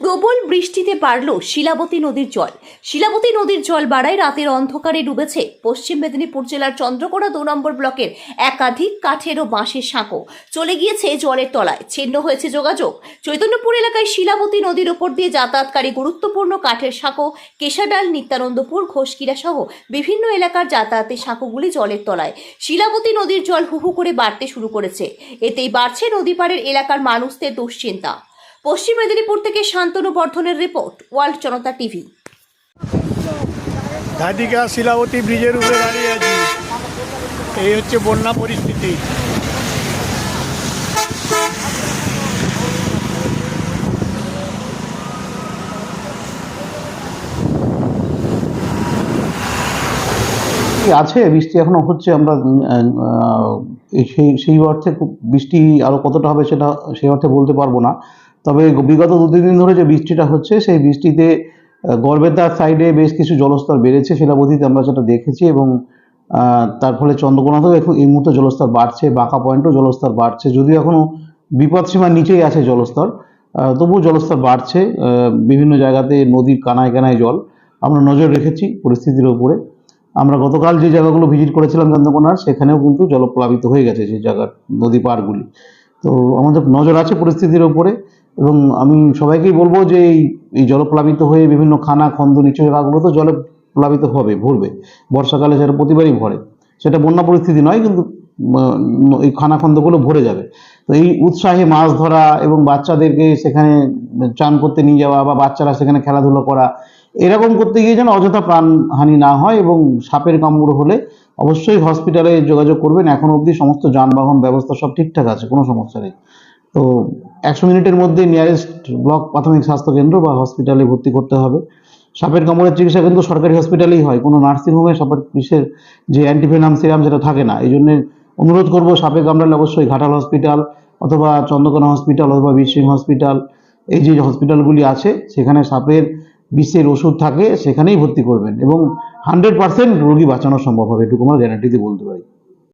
প্রবল বৃষ্টিতে বাড়ল শিলাবতী নদীর জল। শিলাবতী নদীর জল বাড়ায় রাতের অন্ধকারে ডুবেছে পশ্চিম মেদিনীপুর জেলার চন্দ্রকোনা দু নম্বর ব্লকের একাধিক কাঠের ও বাঁশের সাঁকো। চলে গিয়েছে জলের তলায়। ছিন্ন হয়েছে যোগাযোগ। চৈতন্যপুর এলাকায় শিলাবতী নদীর ওপর দিয়ে যাতায়াতকারী গুরুত্বপূর্ণ কাঠের সাঁকো, কেশাডাল, নিত্যানন্দপুর, ঘোষকিরা সহ বিভিন্ন এলাকার যাতায়াতের সাঁকোগুলি জলের তলায়। শিলাবতী নদীর জল হুহু করে বাড়তে শুরু করেছে। এতেই বাড়ছে নদী পাড়ের এলাকার মানুষদের দুশ্চিন্তা। পশ্চিম মেদিনীপুর থেকে শান্তনু বর্ধনের report world Janata TV. Dhadika Shilabati ব্রিজের উপরে দাঁড়িয়ে আছি। এই হচ্ছে বন্যা পরিস্থিতি। বৃষ্টি আছে বৃষ্টি এখনও হচ্ছে আমরা সেই সেই অর্থে খুব বৃষ্টি আরও কতটা হবে সেটা সেই অর্থে বলতে পারব না। তবে বিগত দু তিন দিন ধরে যে বৃষ্টিটা হচ্ছে, সেই বৃষ্টিতে গড়বেতার সাইডে বেশ কিছু জলস্তর বেড়েছে শিলাবতীতে আমরা সেটা দেখেছি এবং তার ফলে চন্দ্রকোনাতেও এখন এই মুহূর্তে জলস্তর বাড়ছে, বাঁকা পয়েন্টও জলস্তর বাড়ছে, যদিও এখনও বিপদ সীমার নিচেই আছে জলস্তর তবুও জলস্তর বাড়ছে বিভিন্ন জায়গাতে নদীর কানায় কানায় জল, আমরা নজর রেখেছি পরিস্থিতির উপরে। আমরা গতকাল যে জায়গাগুলো ভিজিট করেছিলাম চন্দ্রকোনার, সেখানেও কিন্তু জলপ্লাবিত হয়ে গেছে সেই জায়গার নদী পাড়গুলি। তো আমাদের নজর আছে পরিস্থিতির ওপরে এবং আমি সবাইকেই বলব যে এই জলপ্লাবিত হয়ে বিভিন্ন খানা, খন্দ, নিচু জায়গাগুলো তো জলে প্লাবিত হবে, ভরবে। বর্ষাকালে সেটা প্রতিবারই ভরে। সেটা বন্যা পরিস্থিতি নয়, কিন্তু এই খানা, খন্দগুলো ভরে যাবে। তো এই উৎসাহে মাছ ধরা এবং বাচ্চাদেরকে সেখানে চান করতে নিয়ে যাওয়া বা বাচ্চারা সেখানে খেলাধুলো করা, এরকম করতে গিয়ে যেন অযথা প্রাণহানি না হয় এবং সাপের কামড় হলে অবশ্যই হসপিটালে যোগাযোগ করবেন। এখন অবধি সমস্ত যানবাহন ব্যবস্থা সব ঠিকঠাক আছে, কোনো সমস্যা নেই। তো একশো মিনিটের মধ্যে নিয়ারেস্ট ব্লক প্রাথমিক স্বাস্থ্য কেন্দ্র বা হসপিটালে ভর্তি করতে হবে। সাপের কামড়ের চিকিৎসা কিন্তু সরকারি হসপিটালেই হয়। কোনো নার্সিংহোমে সাপের বিষের যে অ্যান্টিভেনাম সিরাম সেটা থাকে না। এই জন্যে অনুরোধ করব, সাপে কামড়ালে অবশ্যই ঘাটাল হসপিটাল অথবা চন্দ্রকোনা হসপিটাল অথবা বীরসিং হসপিটাল এই যে হসপিটালগুলি আছে, সেখানে সাপের বিষের ওষুধ থাকে, সেখানেই ভর্তি করবেন। এবং হান্ড্রেড পার্সেন্ট রোগী বাঁচানো সম্ভব হবে, এটুকু আমরা গ্যারান্টিতে বলতে পারি।